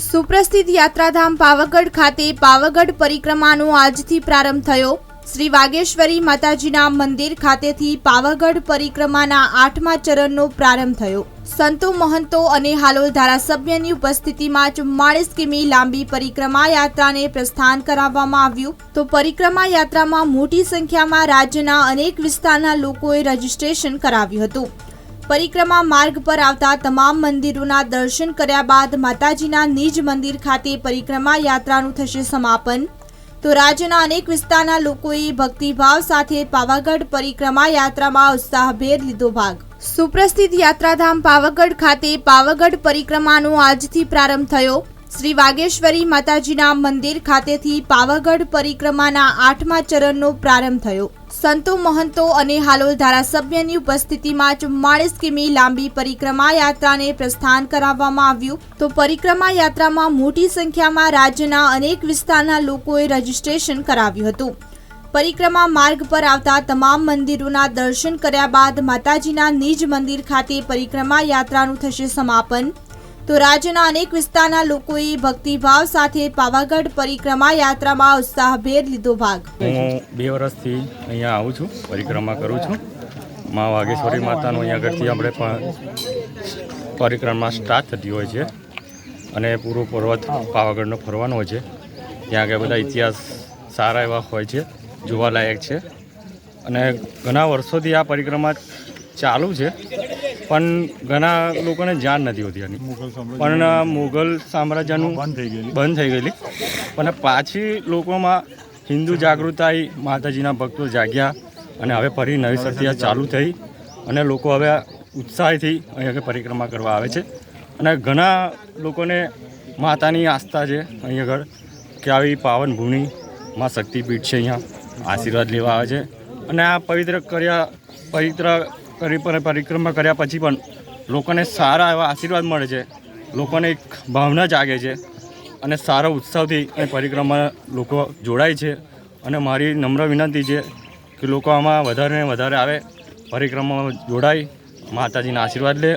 સુપ્રસિદ્ધ યાત્રાધામ પાવાગઢ ખાતે પાવાગઢ પરિક્રમાનો આજથી પ્રારંભ થયો. શ્રી વાગેશ્વરી માતાજીના મંદિર ખાતેથી પાવાગઢ પરિક્રમાના આઠમા ચરણનો પ્રારંભ થયો. સંતો મહંતો અને હાલોલ ધારાસભ્યની ઉપસ્થિતિમાં ચુમ્માળીસ કિમી લાંબી પરિક્રમા યાત્રાને પ્રસ્થાન કરાવવામાં આવ્યું. તો પરિક્રમા યાત્રામાં મોટી સંખ્યામાં રાજ્યના અનેક વિસ્તારના લોકોએ રજીસ્ટ્રેશન કરાવ્યું હતું. પરિક્રમા માર્ગ પર આવતા તમામ મંદિરોના દર્શન કર્યા બાદ માતાજીના નિજ મંદિર ખાતે પરિક્રમા યાત્રાનું થશે સમાપન. તો રાજ્યના અનેક વિસ્તારના લોકોએ ભક્તિભાવ સાથે પાવાગઢ પરિક્રમા યાત્રામાં ઉત્સાહભેર લીધો ભાગ. સુપ્રસિદ્ધ યાત્રાધામ પાવાગઢ ખાતે પાવાગઢ પરિક્રમાનો આજથી પ્રારંભ થયો. શ્રી વાગેશ્વરી માતાજીના મંદિર ખાતેથી પાવાગઢ પરિક્રમાના આઠમા ચરણનો પ્રારંભ થયો. સંતો મહંતો અને હાલોલ ધારાસભ્યની ઉપસ્થિતિમાં ચુમ્માળીસ કિમી લાંબી પરિક્રમા યાત્રાને પ્રસ્થાન કરાવવામાં આવ્યું. તો પરિક્રમા યાત્રામાં મોટી સંખ્યામાં રાજ્યના અનેક વિસ્તારના લોકોએ રજીસ્ટ્રેશન કરાવ્યું હતું. પરિક્રમા માર્ગ પર આવતા તમામ મંદિરોના દર્શન કર્યા બાદ માતાજીના નિજ મંદિર ખાતે પરિક્રમા યાત્રાનું થશે સમાપન. તો રાજ્યના અનેક વિસ્તારના લોકોએ ભક્તિભાવ સાથે પાવાગઢ પરિક્રમા યાત્રામાં ઉત્સાહભેર લીધો ભાગ. હું બે વર્ષથી અહીંયા આવું છું, પરિક્રમા કરું છું. મા વાગેશ્વરી માતાનું અહીંયા આગળથી આપણે પરિક્રમા સ્ટાર્ટ થતી હોય છે અને પૂરો પર્વત પાવાગઢનો ફરવાનો હોય છે. ત્યાં આગળ બધા ઇતિહાસ સારા એવા હોય છે, જોવાલાયક છે. અને ઘણા વર્ષોથી આ પરિક્રમા ચાલુ છે. પણ ઘણા લોકોને જાણ નથી હોતી એની પણ મુઘલ સામ્રાજ્યનું બંધ થઈ ગયેલી. બંધ થઈ ગયેલી. પણ પાછી લોકોમાં હિન્દુ જાગૃતતા આવી માતાજીના ભક્તો જાગ્યા અને હવે ફરી નવી આ ચાલુ થઈ અને લોકો હવે ઉત્સાહથી અહીં આગળ પરિક્રમા કરવા આવે છે. અને ઘણા લોકોને માતાની આસ્થા છે અહીં આગળ કે આવી પાવન ભૂમિ માં શક્તિપીઠ છે અહીંયા આશીર્વાદ લેવા આવે છે. અને આ પવિત્ર કર્યા પવિત્ર પરિક્રમા કર્યા પછી પણ લોકોને સારા એવા આશીર્વાદ મળે છે. લોકોને એક ભાવના જાગે છે અને સારા ઉત્સાહથી એ પરિક્રમા લોકો જોડાય છે. અને મારી નમ્ર વિનંતી છે કે લોકો આમાં વધારે ને વધારે આવે પરિક્રમામાં જોડાય, માતાજીના આશીર્વાદ લે